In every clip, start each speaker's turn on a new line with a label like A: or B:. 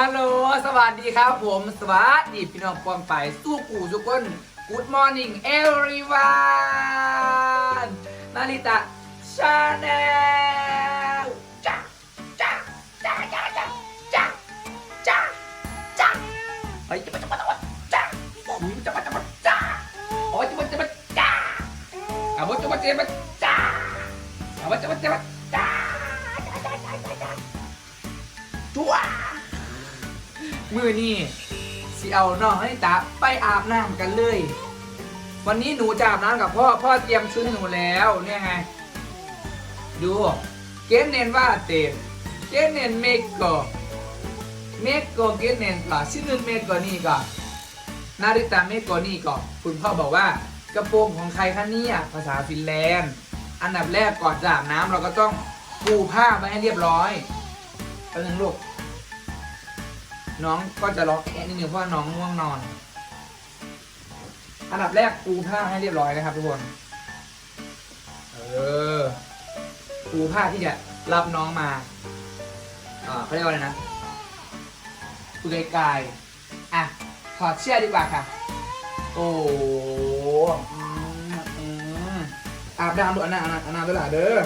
A: ฮัลโหล สวัสดีครับผม สวัสดีพี่น้องปองไปสู้กูทุกคน Good morning everyone นาริตะชาแนลจ้าจ้าจ้าจ้าจ้าจ้าจ้าจ้าเฮ้ยจะมาจะมาจะมาจ้าบอกมึงจะมาจะมาจ้าโอ้ยจะมาจะมาจ้าอะบอกจะมาจะมาจ้าอะบอกจะมาจะมาจ้าจ้าจ้าจ้าจ้าจ้าจ้า มือนี่สิเอาน้องให้ตาไปอาบน้ำกันเลย วันนี้หนูจะอาบน้ำกับพ่อ พ่อเตรียมชุดให้หนูแล้วเนี่ยไง ดู เกนเนนว่าเต็มเกนเนนเมกโกเมกโกเกนเนนก่อนชื่อนึงเมกโกนี่ก่อนนาริตาเมกโกนี่ก่อนคุณพ่อบอกว่ากระโปรงของใครคะเนี่ยภาษาฟินแลนด์ อันดับแรกก่อนจะอาบน้ำเราก็ต้องปูผ้าไว้ให้เรียบร้อยแป๊บนึงลูก น้องก็จะร้องแอะนิดนึงเพราะว่าน้องง่วงนอน อันดับแรกปูผ้าให้เรียบร้อยนะครับทุกคน เออ ปูผ้าที่จะรับน้องมาอ่าเขาเรียกว่าอะไรนะปูไกลๆอะ ถอดเสื้อดีกว่าค่ะ โอ้โหอืมอืมอาบน้ำด้วยอาบน้ำอาบน้ำอาน้ำด้วยล่ะเด้อ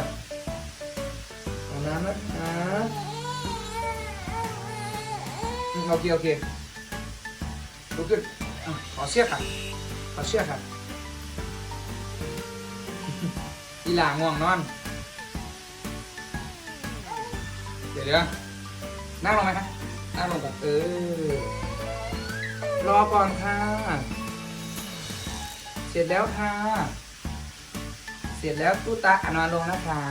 A: อาบน้ำนะคะ โอเคโอเคลุกขึ้นขอเชือค่ะขอเชือค่ะอีหลาง่วงนอน เดี๋ยวเดี๋ยวนั่งลงไหมคะนั่งลงก่อนเออ รอก่อนค่ะ เสร็จแล้วค่ะ เสร็จแล้วตู้ตาอะนอนลงนะคะ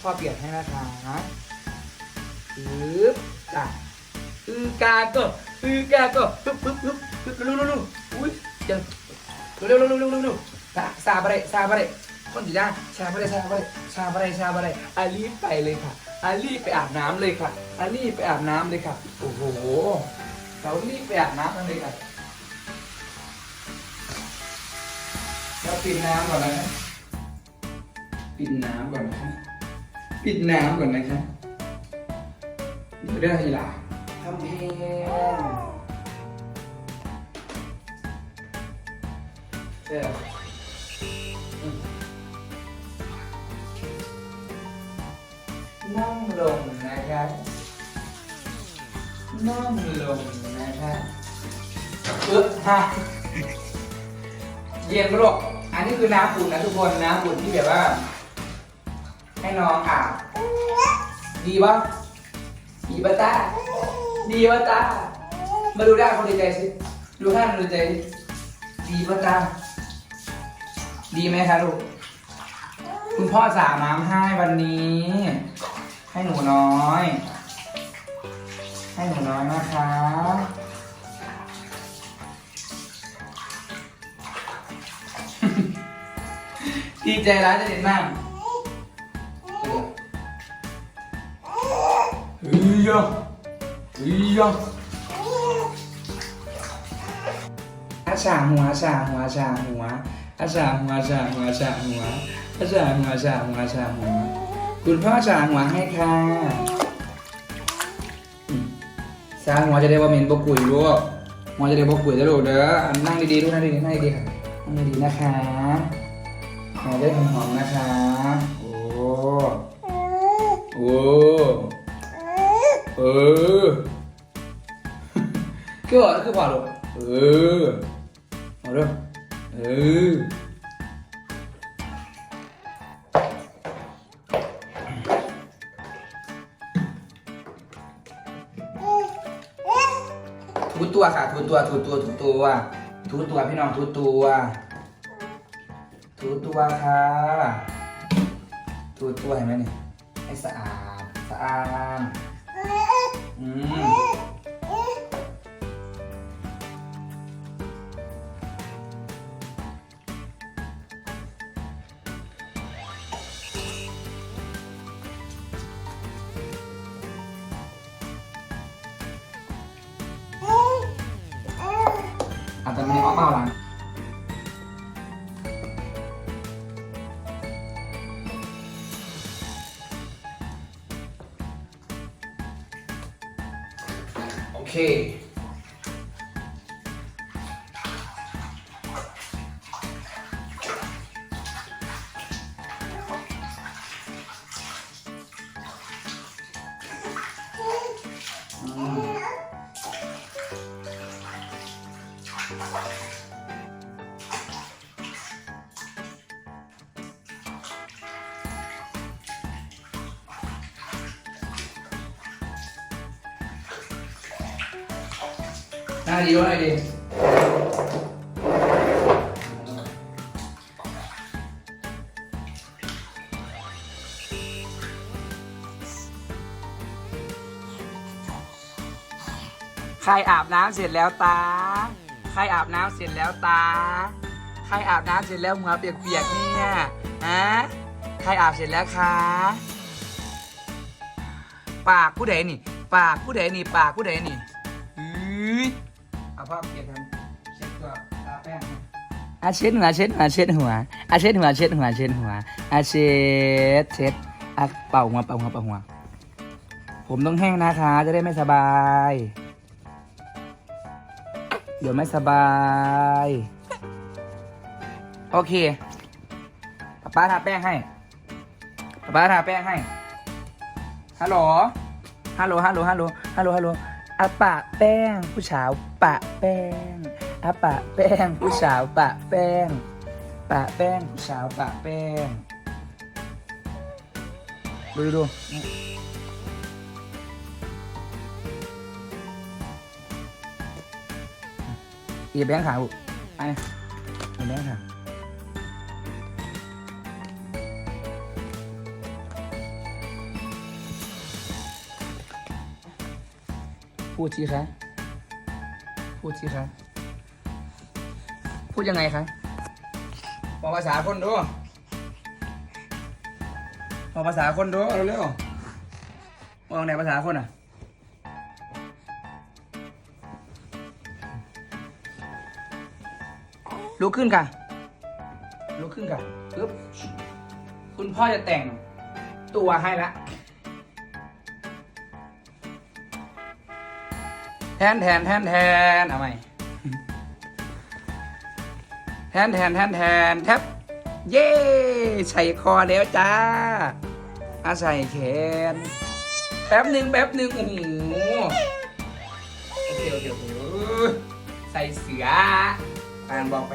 A: พ่อเปลี่ยนให้นะคะปึ๊บจ้ะ อือกาก็อือกาก็ปึ๊บปึ๊บปึ๊บปึ๊บเร็วเร็วเร็วอุ้ยยังเร็วเร็วเร็วเร็วเร็วเร็วซาซาบะเรซาบะเรคนจีน่าชาบะเรชาบะเรชาบะเรชาบะเรอาลีไปเลยค่ะอาลีไปอาบน้ำเลยค่ะอาลีไปอาบน้ำเลยค่ะโอ้โหเรารีบไปอาบน้ำกันเลยค่ะเราปิดน้ำก่อนนะปิดน้ำก่อนนะปิดน้ำก่อนนะคะเดี๋ยวได้ทีหลัง ทำเพลงเออนั่งลงนะครับนั่งลงนะครับเออฮะเย็นปะลูกอันนี้คือน้ำอุ่นนะทุกคนน้ำอุ่นที่แบบว่า ให้น้องอาบดีปะดีปะตา ดีปะตา มาดูด้านคนดีใจสิ ดูด้านคนดีใจสิดีปะตา ดีไหมคะลูก คุณพ่อสาน้ำให้วันนี้ ให้หนูน้อย ให้หนูน้อยนะคะดีใจร้ายจะเด็ดมากเฮ้ย อะอียะอาชาหัวอาชาหัวอาชาหัวอาชาหัวอาชาหัวอาชาหัวอาชาหัวอาชาหัวอาชาหัวคุณพ่อชาหัวให้ค่ะอืมสาหัวจะได้ว่าเมนบกุยลูกหัวจะได้บกุยได้ลูกเด้อนั่งดีๆลูกนั่งดีๆนั่งดีๆค่ะนั่งดีๆนะคะหัวได้หอมๆนะคะโอ้โอ้ เออ คือว่าคือว่าลูกเออเอาเด้อเออถูตัวค่ะถูตัวถูตัวถูตัวถูตัวพี่น้องถูตัวถูตัวค่ะถูตัวเห็นไหมนี่ให้สะอาดสะอาด อืมอาจจะไม่ออกมาหลัง Okay. หน้าดีวะหน่อยดีใครอาบน้ำเสร็จแล้วตา ใครอาบน้ำเสร็จแล้วตา ใครอาบน้ำเสร็จแล้วหัวเปียกๆเนี่ยฮะใครอาบเสร็จแล้วคะ ปากผู้ใดนี่ ปากผู้ใดนี่ ปากผู้ใดนี่อื้อ อาเปียกกันเช็ดตัวทาแป้งอาเช็ดหัวเช็ดหัวเช็ดหัวอาเช็ดหัวเช็ดหัวเช็ดหัวอาเช็ดเช็ดอาเป่าหัวเป่าหัวเป่าหัว ผมต้องแห้งนะคะ จะได้ไม่สบาย เดี๋ยวไม่สบาย โอเคป๊าป้าทาแป้งให้ป๊าป้าทาแป้งให้ฮัลโหลฮัลโหลฮัลโหลฮัลโหลฮัลโหลฮัลโหล อาปะแป้ง ผู้สาวปะแป้งอาปะแป้ง ผู้สาวปะแป้ง ปะแป้ง ผู้สาวปะแป้ง ดูดูอีแบงค์ขาวไอ้อีแบงค์ขาว พูดสิคะ พูดสิคะ พูดยังไงคะบอกภาษาคนดูบอกภาษาคนดูเร็วๆบอกในภาษาคนอะ ลุกขึ้นค่ะ ลุกขึ้นค่ะปึ๊บคุณพ่อจะแต่งตัวให้ละ แทนแทนแทนแทนเอาใหมแทนแทนแทนแทนแทบเย้ใส่คอแล้วจ้าอาใส่แขนแป๊บหนึ่งแป๊บหนึ่งโอ้โหโอเคโอเคโอเคใส่เสือแฟนบอกไป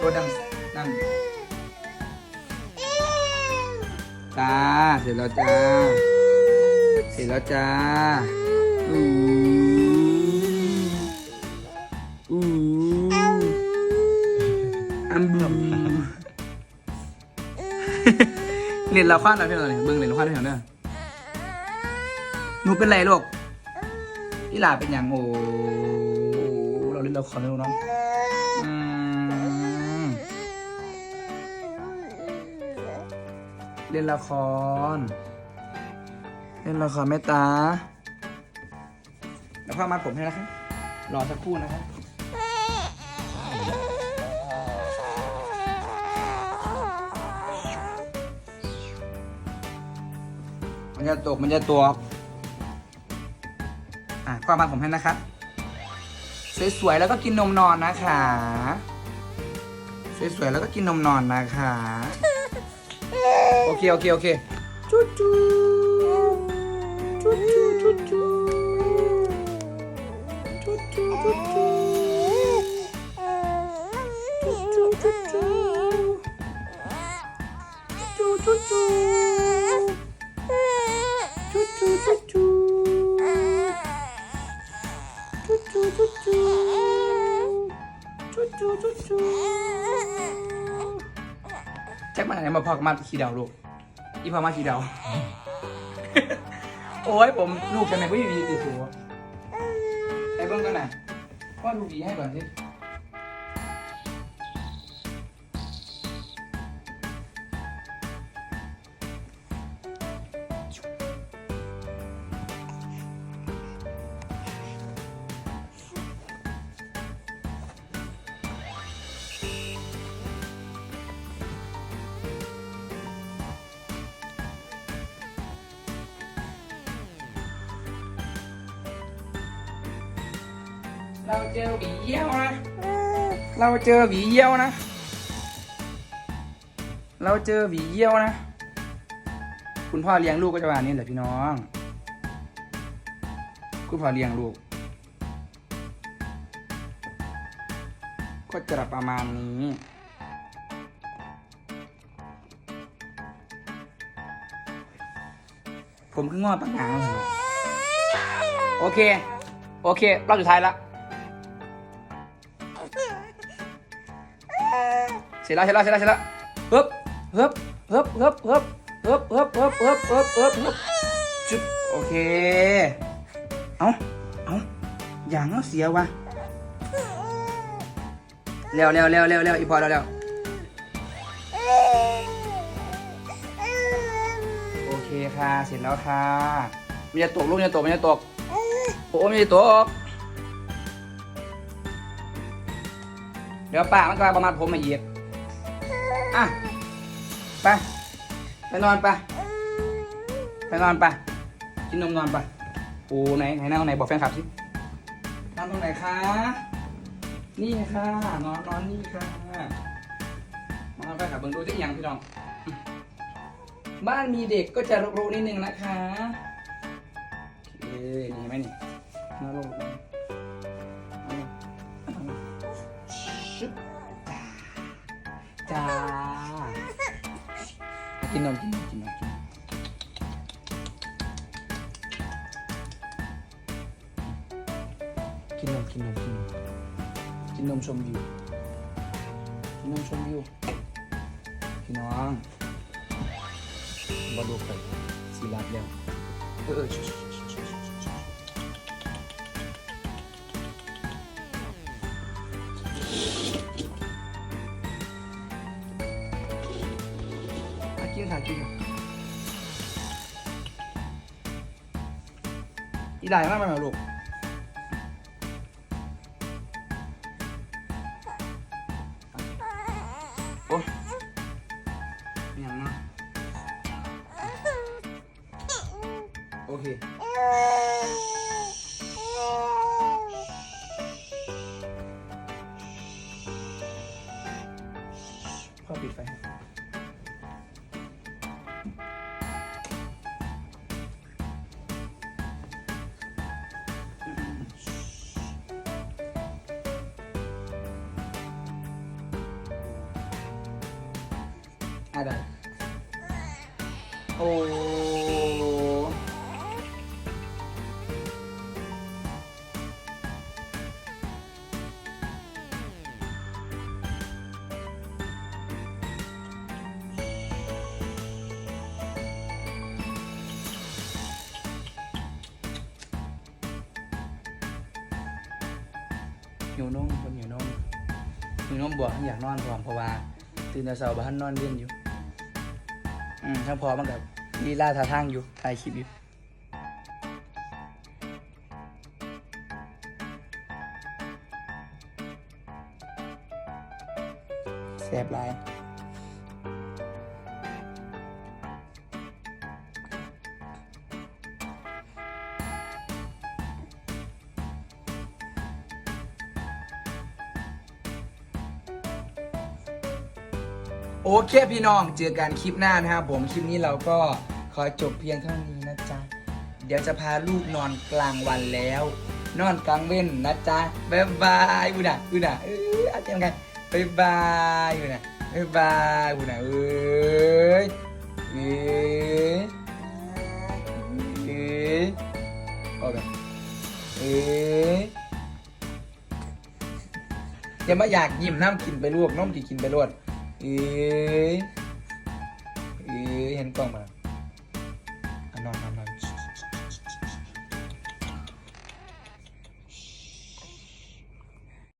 A: รถดำนั่งจ้าเสร็จแล้วจ้า เสร็จแล้วจ้าอู้อู้ เรียนเราคว้านเราพี่เราเนี่ยเบิ่งเรียนเราคว้านพี่เราเนี่ยหนูเป็นไรลูกพี่หลาเป็นอย่างโอ้เราเล่นละครเร็วนาะอืมเล่นละคร เล่นละครแม่ตาแล้วพ่อมาผมให้นะครับรอสักครู่นะครับ มันจะตกมันจะตัวอะความมาผมให้นะครับ สวยๆแล้วก็กินนมนอนนะคะ สวยๆแล้วก็กินนมนอนนะคะ โอเคโอเคโอเคจุ๊จูจุ๊จูจุ๊จูจุ๊จูจุ๊จูจุ๊จูจุ๊จูจุ๊ อกมาขี่ดาลูกอีพอมาขี่ดา โอ้ยผมลูกจะไม่ดีติดหัวไอ้เบิ้งกันไหนว่าลูกดีให้ก่อนสิ เราเจอหวีเยี่ยวนะ เราเจอหวีเยี่ยวนะ เราเจอหวีเยี่ยวนะ คุณพ่อเลี้ยงลูกก็จะประมาณนี้แหละพี่น้อง คุณพ่อเลี้ยงลูก ก็จะประมาณนี้ผมคืองอปังหางโอเค โอเค รอบสุดท้ายแล้ว เสร็จแล้วเสร็จแล้วเสร็จแล้วเสร็จแล้วฮึบฮึบฮึบฮึบฮึบฮึบฮึบฮึบฮึบฮึบฮึบฮึบจุดโอเค เอาเอาอย่างเอาเสียวะเร็วเร็วเร็วเร็วเร็วอีพอเร็วเร็วโอเคค่ะ เสร็จแล้วค่ะมันจะตกลูกมันจะตกมันจะตกโอ้มันจะตกเดี๋ยวป้ามันก็ประมาณผมมาเหยียด อะ ไป ไปนอนไป ไปนอนไป กินนมนอนไปโอ้ไหนไหนนั่งตรงไหนบอกแฟนคลับสิ นั่งตรงไหนคะ นี่ค่ะ นอนนอนนี่ค่ะนอนแฟนคลับเบิ่งดูที่ยังพี่น้อง บ้านมีเด็กก็จะรู้นิดนึงนะคะโอเคนี่เห็นไหมนี่น่าโลกนะเอาเลยเอาเลยชึบจ้า นมกินนมกินนมกินนมกินนมกินนมกินนมกินนมชมวิวกินนมชมวิวพี่น้องบอดูไปสีรับแล้วเออเออ ได้มากไหมลูกโอ้ยยังนะโอเค อะได้โอ้หิวนมคนหิวนมหิวนมบวกอยากนอนพร้อมเพราะว่าตื่นแต่เช้าบ้านนอนเล่นอยู่ อืมทั้งพอมันกับลีลาท่าทางอยู่ถ่ายคลิปอยู่ โอเคพี่น้องเจอกันคลิปหน้านะครับผมคลิปนี้เราก็ขอจบเพียงเท่านี้นะจ๊ะ เดี๋ยวจะพาลูกนอนกลางวันแล้ว นอนกลางเว้นนะจ๊ะบ๊ายบายอุน่ะอุน่ะเอออาจารย์กันบ๊ายบายอุน่ะบ๊ายบายอุน่ะเอ้ยเอ้ยเอ้ยโอเคเอ้ยอย่ามาอยากยิ้มน้ำกินไปลวกน้ำกินกินไปรวก Eh. Eh, yan pa man.